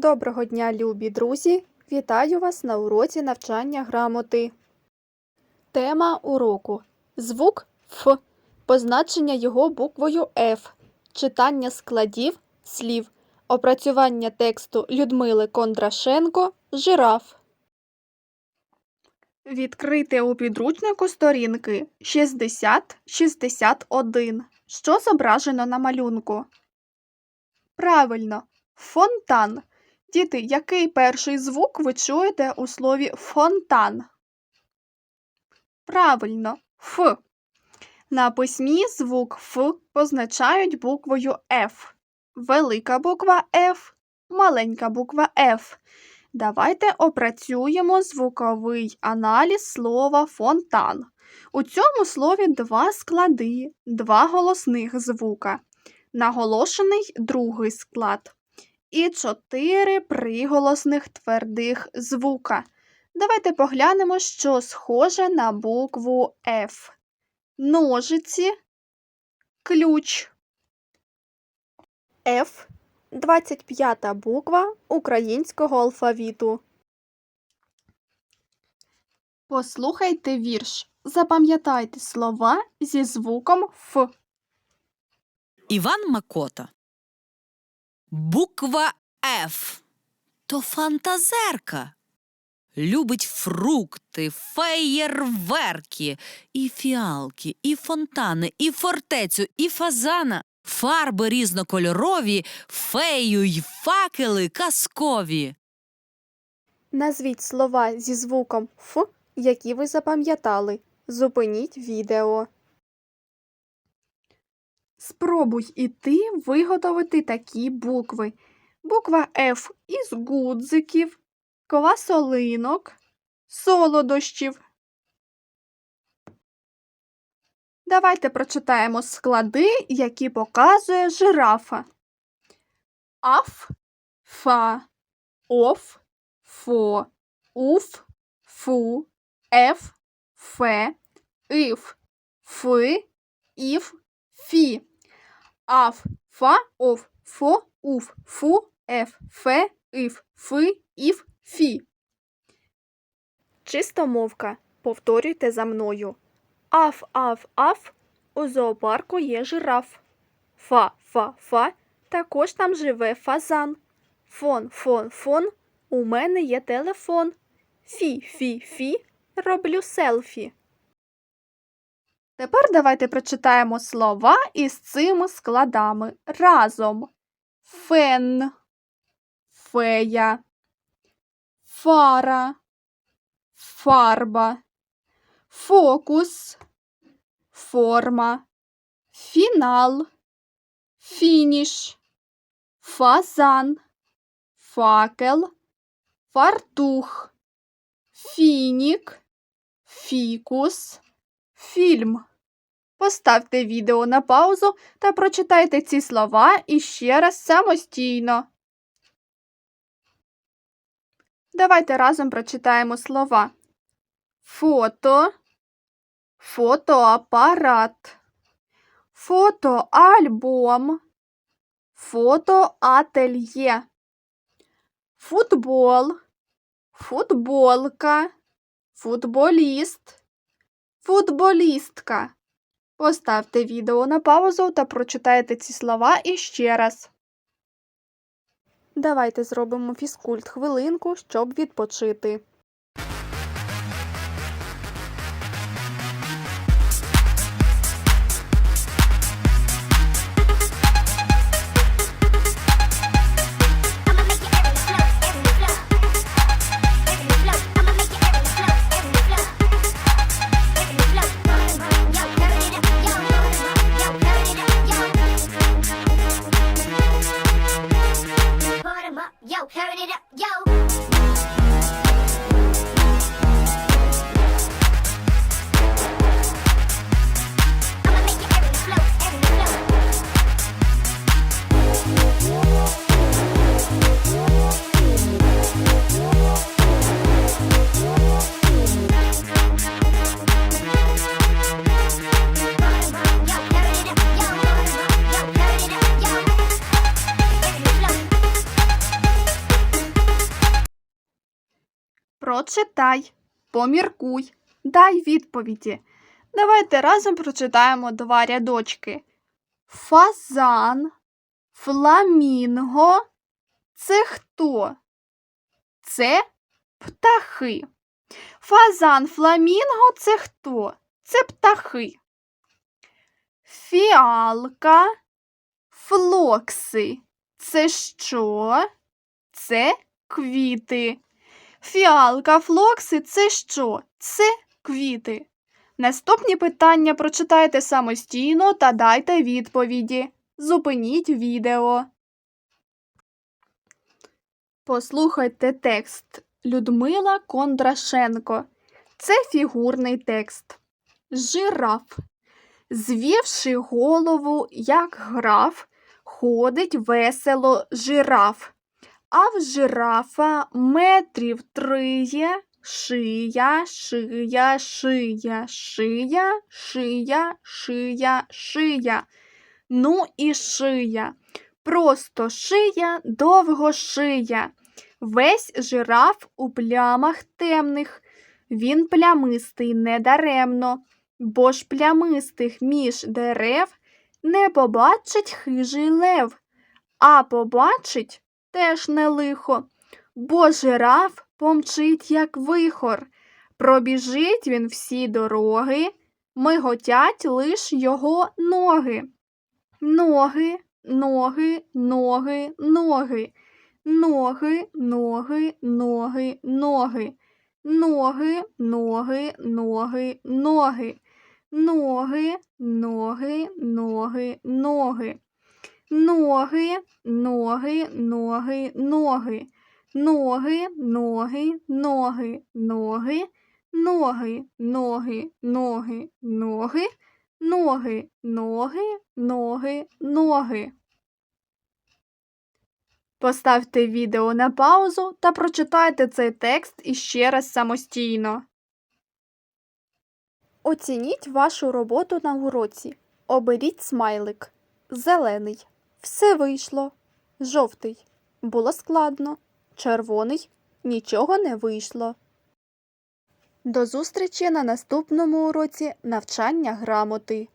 Доброго дня, любі друзі! Вітаю вас на уроці навчання грамоти. Тема уроку Звук Ф. Позначення його буквою Ф. Читання складів слів. Опрацювання тексту Людмили Кондрашенко Жираф. Відкрити у підручнику сторінки 60-61. Що зображено на малюнку? Правильно, фонтан. Діти, який перший звук ви чуєте у слові фонтан? Правильно, Ф. На письмі звук Ф позначають буквою Ф. Велика буква Ф, маленька буква Ф. Давайте опрацюємо звуковий аналіз слова фонтан. У цьому слові два склади, два голосних звука. Наголошений другий склад і чотири приголосних твердих звука. Давайте поглянемо, що схоже на букву F. Ножиці, ключ. F – 25 буква українського алфавіту. Послухайте вірш. Запам'ятайте слова зі звуком Ф. Іван Макота. Буква Ф. То фантазерка. Любить фрукти, феєрверки, і фіалки, і фонтани, і фортецю, і фазана, фарби різнокольорові, фею й факели казкові. Назвіть слова зі звуком Ф, які ви запам'ятали. Зупиніть відео. Спробуй і ти виготовити такі букви. Буква Ф із гудзиків, квасолинок, солодощів. Давайте прочитаємо склади, які показує жирафа. Аф, фа, оф, фо, уф, фу, еф, фе, иф, фи, іф, фі. Аф, фа, оф, фо, уф, фу, еф, фе, иф, фи, іф, фі. Чистомовка. Повторюйте за мною. Аф, аф, аф. У зоопарку є жираф. Фа, фа, фа. Також там живе фазан. Фон, фон, фон. У мене є телефон. Фі, фі, фі. Роблю селфі. Тепер давайте прочитаємо слова із цими складами разом. Фен, фея, фара, фарба, фокус, форма, фінал, фініш, фазан, факел, фартух, фінік, фікус, фільм. Поставте відео на паузу та прочитайте ці слова іще раз самостійно. Давайте разом прочитаємо слова. Фото, фотоапарат, фотоальбом, фотоательє, футбол, футболка, футболіст, футболістка. Поставте відео на паузу та прочитайте ці слова іще раз. Давайте зробимо фізкульт хвилинку, щоб відпочити. Прочитай, поміркуй, дай відповіді. Давайте разом прочитаємо два рядочки. Фазан, фламінго. Це хто? Це птахи. Фазан, фламінго це хто? Це птахи. Фіалка, флокси. Це що? Це квіти. Фіалка, флокси це що? Це квіти. Наступні питання прочитайте самостійно та дайте відповіді. Зупиніть відео. Послухайте текст Людмила Кондрашенко. Це фігурний текст. Жираф. Звівши голову, як граф, ходить весело жираф. А в жирафа метрів триє, шия, шия, шия, шия, шия, шия, шия. Ну і шия. Просто шия, довго шия. Весь жираф у плямах темних. Він плямистий недаремно, бо ж плямистих між дерев не побачить хижий лев, а побачить теж не лихо, бо жираф помчить, як вихор. Пробіжить він всі дороги, миготять лиш його ноги. Ноги, ноги, ноги, ноги, ноги, ноги, ноги, ноги. Ноги, ноги, ноги, ноги, ноги, ноги, ноги, ноги. Ноги, ноги, ноги, ноги, ноги, ноги, ноги, ноги, ноги, ноги, ноги, ноги, ноги, ноги, ноги, ноги. Поставте відео на паузу та прочитайте цей текст іще раз самостійно. Оцініть вашу роботу на уроці. Оберіть смайлик. Зелений. Все вийшло. Жовтий. Було складно. Червоний. Нічого не вийшло. До зустрічі на наступному уроці навчання грамоти.